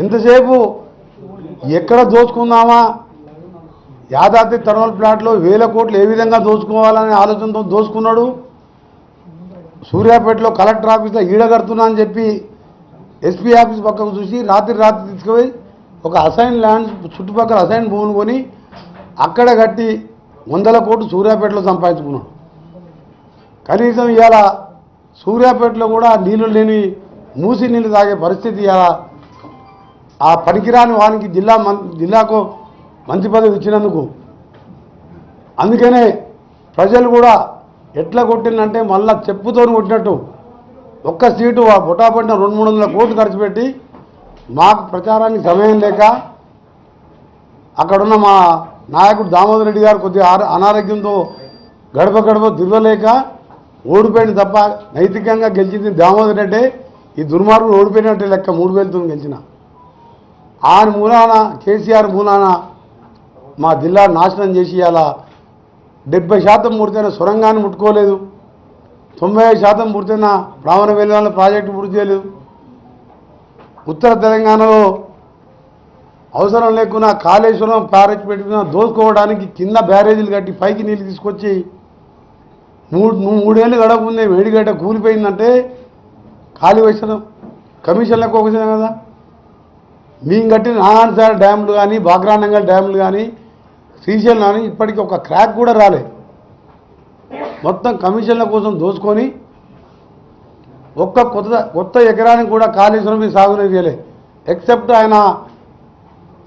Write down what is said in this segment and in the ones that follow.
ఎంతసేపు? ఎక్కడ దోచుకుందామా? యాదాద్రి థర్మల్ ప్లాంట్లో వేల కోట్లు ఏ విధంగా దోచుకోవాలనే ఆలోచనతో దోచుకున్నాడు? సూర్యాపేటలో కలెక్టర్ ఆఫీస్లో ఈడగడుతున్నా అని చెప్పి ఎస్పీ ఆఫీస్ పక్కకు చూసి రాత్రి రాత్రి తీసుకుపోయి ఒక అసైన్ ల్యాండ్ చుట్టుపక్కల అసైన్ భూములు కొని అక్కడ కట్టి వందల కోట్లు సూర్యాపేటలో సంపాదించుకున్నాడు. కనీసం ఇవాళ సూర్యాపేటలో కూడా నీళ్ళు లేని మూసి నీళ్ళు తాగే పరిస్థితి ఇలా ఆ పనికిరాని వానికి జిల్లా మం జిల్లాకు మంత్రి పదవి ఇచ్చినందుకు. అందుకనే ప్రజలు కూడా ఎట్లా కొట్టిందంటే మళ్ళా చెప్పుతోని కొట్టినట్టు. ఒక్క సీటు ఆ బుటాపట్టిన రెండు మూడు వందల కోట్లు ఖర్చు పెట్టి మాకు ప్రచారానికి సమయం లేక అక్కడున్న మా నాయకుడు దామోదర్ రెడ్డి గారు కొద్దిగా అనారోగ్యంతో గడప గడప తిరగలేక ఓడిపోయింది తప్ప నైతికంగా గెలిచింది దామోదర్ రెడ్డి. ఈ దుర్మార్గుడు ఓడిపోయినట్టే లెక్క మూడు వేలతో గెలిచిన. ఆయన మూలాన కేసీఆర్ మూలాన మా జిల్లా నాశనం చేసి అలా డెబ్బై శాతం పూర్తయిన సొరంగాన్ని ముట్టుకోలేదు. తొంభై ఐదు శాతం పూర్తయిన బ్రాహ్మణ వెల్లాల ప్రాజెక్టు పూర్తి చేయలేదు. ఉత్తర తెలంగాణలో అవసరం లేకున్నా కాళేశ్వరం బ్యారేజ్ పెట్టుకున్న దోసుకోవడానికి కింద బ్యారేజీలు కట్టి పైకి నీళ్ళు తీసుకొచ్చి మూడు మూడేళ్ళు గడపకుందే వేడిగడ్డ కూలిపోయిందంటే ఖాళీ వేసడం కమిషన్లకు ఒకసారి కదా. మేము కట్టిన నారాయణసాగర్ డ్యాములు కానీ బాగ్రానంగల్ డ్యాములు కానీ శ్రీశైలం కానీ ఇప్పటికీ ఒక క్రాక్ కూడా రాలేదు మొత్తం కమిషన్ల కోసం దోచుకొని ఒక్క కొత్త కొత్త ఎకరానికి కూడా కాళేశ్వరం మీద సాగునీరు చేయలేదు ఎక్సెప్ట్ ఆయన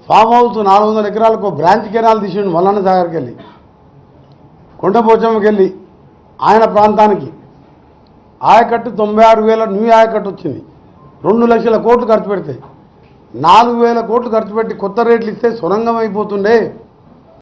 ఫామ్ హౌస్ నాలుగు వందల ఎకరాలకు ఒక బ్రాంచ్ కెనాల్ తీసిండు మల్లన్న సాగర్కి వెళ్ళి. కొండపోచమ్మకి వెళ్ళి ఆయన ప్రాంతానికి. ఆయకట్టు తొంభై ఆరు వేల న్యూ ఆయకట్టు వచ్చింది. రెండు లక్షల కోట్లు ఖర్చు పెడితే. నాలుగు వేల కోట్లు ఖర్చు పెట్టి కొత్త రేట్లు ఇస్తే సొరంగం అయిపోతుండే